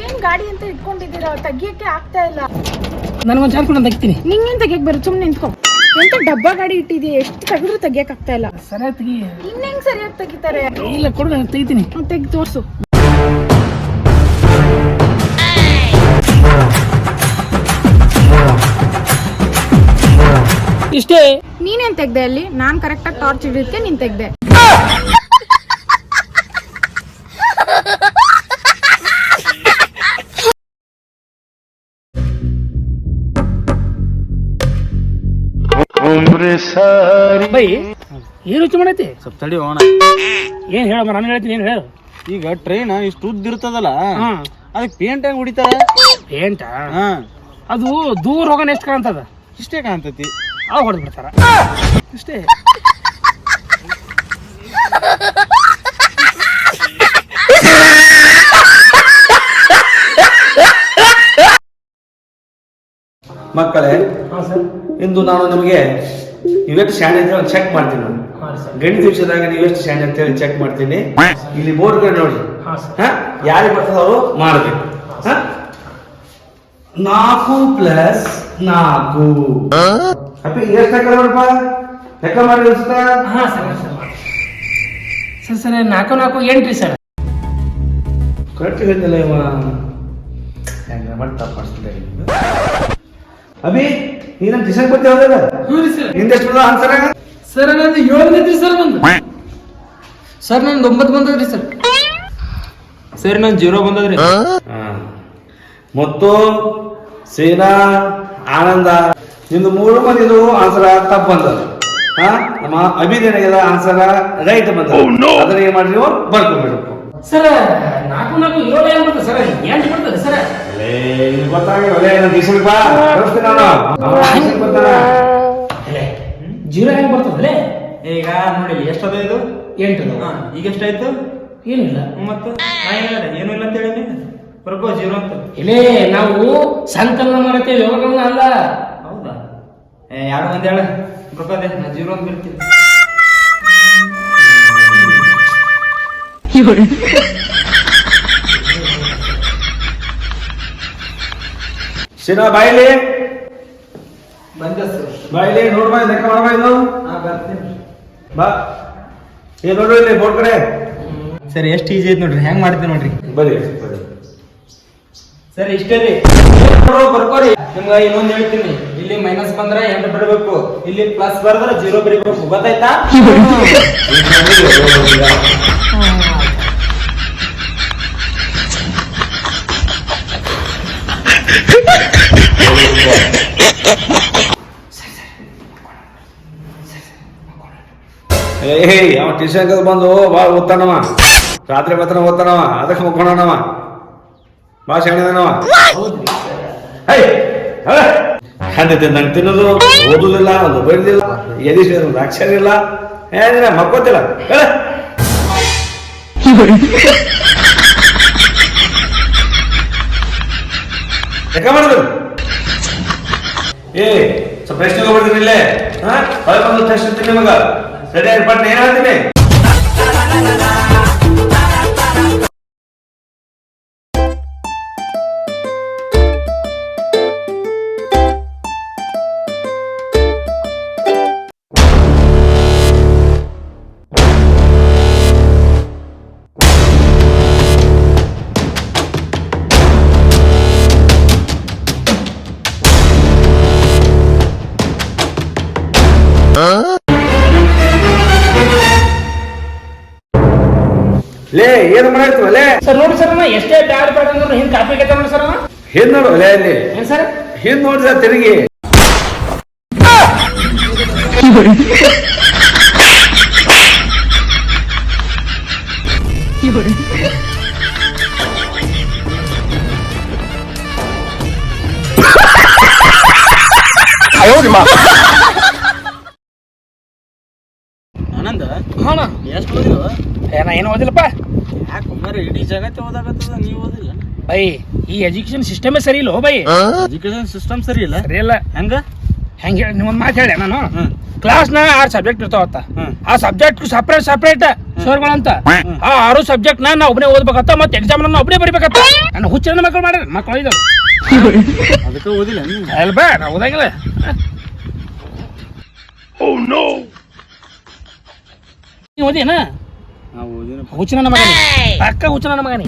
ಏನ್ ಗಾಡಿ ಅಂತ ಇಟ್ಕೊಂಡಿದ್ದೀರಾ? ತೆಗಿಯಕ್ಕೆ ಆಗ್ತಾ ಇಲ್ಲ. ನನಗೊಂದು ಚಾನ್ಸ್ ಕೊಡು ತೆಗಿತೀನಿ. ನಿಂಗೇನ್ ತೆಗಿಯಕ್ ಬರುತ್ತೆ ಸುಮ್ನೆ ನಿಂತ್ಕೊ. ಎಂತ ಡಬ್ಬ ಗಾಡಿ ಇಟ್ಟಿದೀಯ ಎಷ್ಟು ತೆಗೆದ್ರು ತೆಗಿಯಕ್ ಆಗ್ತಾ ಇಲ್ಲ. ಸರಿಯಾಗಿ ತೆಗಿ. ಇನ್ನೆಂಗ್ ಸರಿಯಾಗಿ ತೆಗಿತಾರೆ? ಇಲ್ಲ ಕೊಡು ನಾನು ತೆಗಿತೀನಿ. ತೆಗಿ ತೋರ್ಸು. ಇಷ್ಟೇ. ನೀನೇನ್ ತೆಗ್ದೆ ಅಲ್ಲಿ? ನಾನ್ ಕರೆಕ್ಟಾಗಿ ಟಾರ್ಚ್ ಹಿಡಿದಕ್ಕೆ ನೀನ್ ತೆಗ್ದೆ. ಬೈ ಏನು ಯೋಚನೆ ಮಾಡೈತಿ? ಸ್ವಲ್ಪ ತಡಿ ಹೋಣ ಏನ್ ಹೇಳ ನಾನು ಹೇಳ್ತೀನಿ ಏನು ಹೇಳು? ಈಗ ಟ್ರೈನ್ ಇಷ್ಟು ಉದ್ದ ಇರ್ತದಲ್ಲ ಹಾ. ಅದಕ್ಕೆ ಪೇಂಟ್ ಹೆಂಗ್ ಹೊಡಿತಾರ? ಪೇಂಟ್ ಹಾ. ಅದು ದೂರ ಹೋಗೋಣ ಎಷ್ಟು ಕಾಣ್ತದ? ಇಷ್ಟೇ ಕಾಣ್ತತಿ. ಆ ಹೊಡೆದು ಬಿಡ್ತಾರ. ಇಷ್ಟೇ. ಮಕ್ಕಳೇ ಹಾಂ ಸರ್. ಇಂದು ನಾನು ನಿಮಗೆ ನೀವೆಷ್ಟು ಶಾಣೆ ಅಂತ ಒಂದು ಚೆಕ್ ಮಾಡ್ತೀನಿ ನಾನು. ಹಾಂ ಸರ್. ಗಣಿತ ವಿಷಯದಾಗ ನೀವೆಷ್ಟು ಶಾಣೆ ಅಂತ ಹೇಳಿ ಚೆಕ್ ಮಾಡ್ತೀನಿ? ಇಲ್ಲಿ ಬೋರ್ಡ್ಗಳು ನೋಡಿ. ಹಾಂ ಸರ್. ಹಾ ಯಾರಿಗೆ ಬರ್ತದ ಅವರು ಮಾಡಬೇಕು. ಹಾ ನಾಲ್ಕು ಪ್ಲಸ್ ನಾಲ್ಕು. ಅಪ್ಪಿ ಎಷ್ಟು ಲೆಕ್ಕ ನೋಡಪ್ಪ ಲೆಕ್ಕ ಮಾಡಿ ಅನ್ಸುತ್ತಾ ಹಾಂ ಸರ್ ಸರ್ ಸರ್ ಸರ್ ನಾಲ್ಕು ನಾಲ್ಕು ಎಂಟ್ರಿ ಸರ್. ಕರೆಕ್ಟ್ ಹೇಳಿದ್ನಲ್ಲ ಇವ? ಹೆಂಗ ಮಾಡಿ ತಪ್ಪು ಅಭಿ ಹೌದಲ್ಲ ಹ್ಞೂ ಸರ್. ನಿಂದೆಷ್ಟು ಬಂದ ಆನ್ಸರ್ ಸರ್ ನಂದು ಏಳು ಸರ್ ಬಂದು ಸರ್ ನಂದು ಒಂಬತ್ತು ಬಂದದ್ರಿ ಸರ್. ಸರ್ ನನ್ ಜೀರೋ ಬಂದದ್ರಿ ಮತ್ತು ಸೇನಾ ಆನಂದ ನಿಂದು ಮೂರು ಮಂದಿದು ಆನ್ಸರ್ ತಪ್ಪು ಬಂದದ. ಹಾ? ನಮ್ಮ ಅಭಿದೇನಾಗ್ಯದ ಆನ್ಸರ್ ರೈಟ್ ಬಂದ ಅದನ್ನ ಏನ್ ಮಾಡ್ರಿ ನೀವು? ಬರ್ಕೊಂಡ್ಬಿಡಬೇಕು ಸರ್ ನಾಲ್ಕು ನಾಲ್ಕು ಏಳು ಏನ್ ಸರ್. ಎಂಟು ಜೀರೋ ಹೆಂಗ್ ಬರ್ತದಲ್ಲೇ ಈಗ ನೋಡಿ ಎಷ್ಟದ ಇದು? ಎಂಟು. ಹಾ, ಈಗ ಎಷ್ಟಾಯ್ತು? ಏನಿಲ್ಲ ಮತ್ತು ಏನು ಏನ್ ಇಲ್ಲ ಅಂತ ಹೇಳಿ ಬರ್ಬೋ ಜೀರೋ ಅಂತ. ಇಲ್ಲೇ ನಾವು ಸಂಕಲನ ಮಾಡತ್ತೇವೆ ವ್ಯವಕಲನ ಅಲ್ಲ. ಹೌದಾ? ಏ ಯಾರು ಒಂದ್ ಹೇಳ. ಬರ್ಬೋದೆ ನಾ ಜೀರೋ ಅಂತ ಬರ್ತೀನಿ ಸೇನಾ ಬಾಯಿಲಿ. ಬಂದ ಸರ್ ಬಾಯಿಲಿ ನೋಡ್ಬಾ ಲೆಕ್ಕ ಮಾಡ್ಬಾ ಇದು ಹಾ ಬರ್ತೀನಿ. ಬಾ. ಏ ನೋಡ್ರಿ ಇಲ್ಲಿ ಬೋರ್ಡ್ ಕಡೆ. ಸರ್ ಎಷ್ಟು ಈಜಿ ಐತಿ ನೋಡ್ರಿ. ಹೆಂಗ್ ಮಾಡ್ತೀನಿ ನೋಡ್ರಿ? ಬರೀ ಬರೀ ಸರ್ ಇಷ್ಟೇ ರೀ. ಬರ್ಕೋರಿ ನಿಮ್ಗೆ ಇನ್ನೊಂದು ಹೇಳ್ತೀನಿ. ಇಲ್ಲಿ ಮೈನಸ್ ಬಂದ್ರೆ ಎಂಟು ಬರಬೇಕು. ಇಲ್ಲಿ ಪ್ಲಸ್ ಬರ್ದ್ರ ಜೀರೋ ಬರೀಬೇಕು. ಗೊತ್ತಾಯ್ತಾ? ಏ ಅವ ಟ್ಯೂಷನ್ ಬಂದು ಭಾಳ ಓದ್ತಾನವ? ರಾತ್ರಿ ಬತ್ತನ ಓದ್ತಾನವ? ಅದಕ್ಕೆ ಮುಕ್ಕೊಂಡವ ಭಾಳ ಶಾಣಿದನವ? ಖಂಡಿತ ನಂಗೆ ತಿನ್ನೋದು, ಓದುದಿಲ್ಲ, ಒಂದು ಬೈದಿಲ್ಲ, ಎದಿ ಒಂದು ಅಕ್ಷರ ಇಲ್ಲ. ಏನಿಲ್ಲ ಮಕ್ಕೋತಿಲ್ಲ? ಹೇಳ ಮಾಡಿದ್ರು ಮಾಡುದು? ಏ ಸ್ವಲ್ಪ ಟೆಸ್ಟ್ ಹೋಗ್ಬಿಡ್ತೀನಿ ಇಲ್ಲೇ. ಹಾ ಬಂದು ಟೆಸ್ಟ್ ನಿಮಗ ಪಟ್ಟ ಏನ್ ಹೇಳ್ತೀನಿ? ಲೇ ಏನ್ ಮಾಡಾಯ್ತು ಲೇ? ಸರ್ ನೋಡಿ ಸರ್ ನಾ ಎಷ್ಟೇ ಬ್ಯಾಡ್ ಬ್ಯಾಡ್ ಅಂದ್ರೆ ಹಿಂದ್ ಕಾಪಿ ಕಟ್ಟ ನೋಡಿ ಸರ್ ಹೇಳ್ ಹಿಂದ್ ನೋಡು ಲೇ ಅಲ್ಲಿ. ಏನ್ ಸರ್? ಹಿಂದ್ ನೋಡಿದ ತಿರುಗಿ. ಆನಂದ ಹಾಂ ಎಷ್ಟು ಓದಿವ ಏನ ಏನು ಓದಿಲ್ಲಪ್ಪ? ಯಾಕೆ ಮರ ಇಡೀ ಜಗತ್ತೇ ಓದಾಗತ್ತದ ನೀವು ಓದಿಲ್ಲ ಬೈ ಈ ಎಜುಕೇಶನ್ ಸಿಸ್ಟಮೇ ಸರಿ ಇಲ್ಲ ಬೈ? ಎಜುಕೇಶನ್ ಸಿಸ್ಟಮ್ ಸರಿ ಇಲ್ಲ? ಸರಿ ಇಲ್ಲ. ಹೆಂಗ? ಹೆಂಗೆ ಹೇಳಿ ನಿಮ್ಮೊಂದು ಮಾತು ಹೇಳಿ ನಾನು. ಕ್ಲಾಸ್ನ ಆರು ಸಬ್ಜೆಕ್ಟ್ ಇರ್ತಾವತ್ತ ಹ್ಮ್. ಆ ಸಬ್ಜೆಕ್ಟ್ ಸಪ್ರೇಟ್ ಸಪ್ರೇಟ್ ಸರ್ಗಳಂತ. ಆ ಆರು ಸಬ್ಜೆಕ್ಟ್ ನಾ ಒಬ್ಬನೇ ಓದ್ಬೇಕತ್ತ ಮತ್ತೆ ಎಕ್ಸಾಮ್ ನಾನು ಒಬ್ಬನೇ ಬರಿಬೇಕತ್ತ. ನನ್ನ ಹುಚ್ಚನ ಮಕ್ಕಳು ಮಾಡ್ಯಾರ ಮಕ್ಕಳು ಇದ್ದಾವೆ ಅದಕ್ಕೆ ಓದಿಲ್ಲ ಅಲ್ಲ ಬಾ ನಾ ಓದಂಗಿಲ್ಲ. ನೀ ನೋ ಓದಿನ ಹುಚ್ಚನ ನನ್ನ ಮಗನೇ. ಪಕ್ಕ ಹುಚ್ಚನ ನನ್ನ ಮಗನೇ.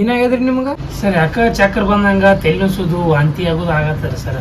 ಏನಾಗ್ಯದ್ರಿ ನಿಮ್ಗ? ಸರ್ ಅಕ್ಕ ಚಕ್ರ ಬಂದಂಗ ತೆಲ್ ನುಸುದು ವಾಂತಿ ಆಗೋದು ಆಗತ್ತಾರ ಸರ್.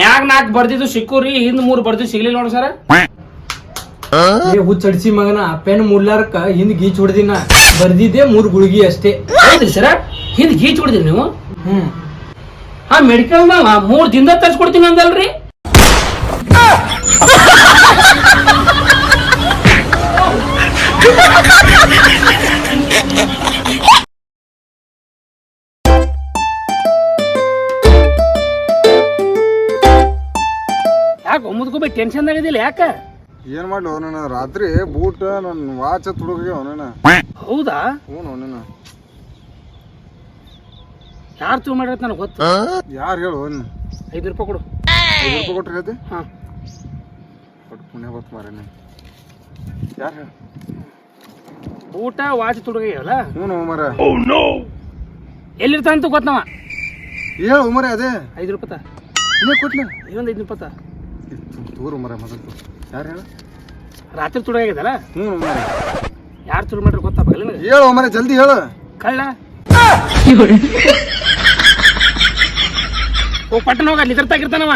ಮ್ಯಾಗ ನಾಕ್ ಬರ್ದಿದ್ದು ಸಿಕ್ಕೂರಿ ಹಿಂದ್ ಮೂರು ಬರ್ದಿದ್ದು ಸಿಗ್ಲಿಲ್ಲ ನೋಡಿ ಸರ್. ಏ ಹುಚ್ಚಡಿಸಿ ಮಗನ ಪೆನ್ ಮುಲ್ಲಾರಕ್ಕ ಹಿಂದ್ ಗೀಚ್ ಹೊಡ್ದಿನ. ಬರ್ದಿದ್ದೆ ಮೂರ್ ಗುಳಿಗಿ ಅಷ್ಟೇ. ಹೌದ್ರಿ ಸರ? ಹಿಂದ್ ಗೀಚ್ ಹೊಡ್ದಿನ ನೀವು? ಹ್ಮ್. ಹಾ ಮೆಡಿಕಲ್ ಮೂರ್ ದಿನದ ತರ್ಸ್ಕೊಡ್ತೀನಿ ಅಂದಲ್ರಿ? ಯಾಕೆ ಒಮ್ಮದ್ಕೊಬ್ಬ ಟೆನ್ಷನ್ ಆಗಿದಿಲ್ಲ ಯಾಕ? ಏನ್ ಮಾಡ್ಲಿ ಅವನ ರಾತ್ರಿ ಬೂಟ್ ನನ್ನ ವಾಚ್ ತುಡುಗಿ ಅವನ ಹೌದಾ? ಹ್ಞೂ ಅವನ ಯಾರು ತೂ ಮಾಡಿರತ್ ನನಗೆ ಗೊತ್ತು. ಯಾರು ಹೇಳು ಅವನ? ಐದು ರೂಪಾಯಿ ಕೊಡು. ಐದು ರೂಪಾಯಿ ಕೊಟ್ರಿ ಹೇಳ್ತಿ? ಹಾ. ಕೊಟ್ಟು ಪುಣ್ಯ ಬತ್ ಮಾರೇನೆ ಯಾರು ಹೇಳು? ಊಟ ವಾಚ್ ತುಡುಗಲ್ಲ ಹ್ಞೂ ಮರ. ಎಲ್ಲಿರ್ತಾನಂತ ಗೊತ್ತವ? ಹೇಳು ಮಾರ ಅದೇ. ಐದು ರೂಪಾಯಿ ಇನ್ನೇ ಕೊಟ್ಲ? ಇನ್ನೊಂದು ಐದು ರೂಪಾಯಿ ತೂರು ಮರ ಮೊದಲು ಯಾರು ಹೇಳ? ರಾತ್ರಿ ತುಡುಗಾಗಿದಲ್ಲ ಹ್ಞೂ ಮರ. ಯಾರು ತುಡು ಮಾಡ್ರಿ ಗೊತ್ತಾಗಲ್ಲ ಹೇಳು ಮರ ಜಲ್ದಿ ಹೇಳು. ಕಳ್ಳ. ಓ ಪಟ್ಟಣ ಹೋಗ ಅಲ್ಲಿ ತಾಗಿರ್ತಾನವ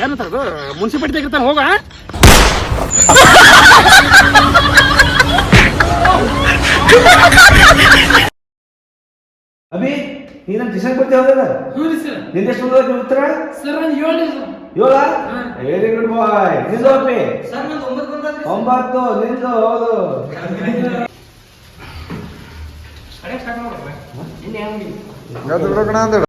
ಏನು ತರದು ಮುನ್ಸಿಪಾಲ್ಟಿ ಆಗಿರ್ತಾನ ಹೋಗ. ಅಭಿ ನೀನ್ ಟ್ಯೂಷನ್ ಕೊಡ್ತಿ ಹೌದಲ್ಲ? ನಿಂದ ಎಷ್ಟು ಬಂದದ ಉತ್ತರ? ಸರ್ ನಾನು ಹೇಳಿ ಏಳ ವೆರಿ ಗುಡ್ ಬಾಯ್ ನಿಂದು ನಂದು ಒಂಬತ್ತು ನಿಂದು ಹೌದು. ಯಾವ್ದು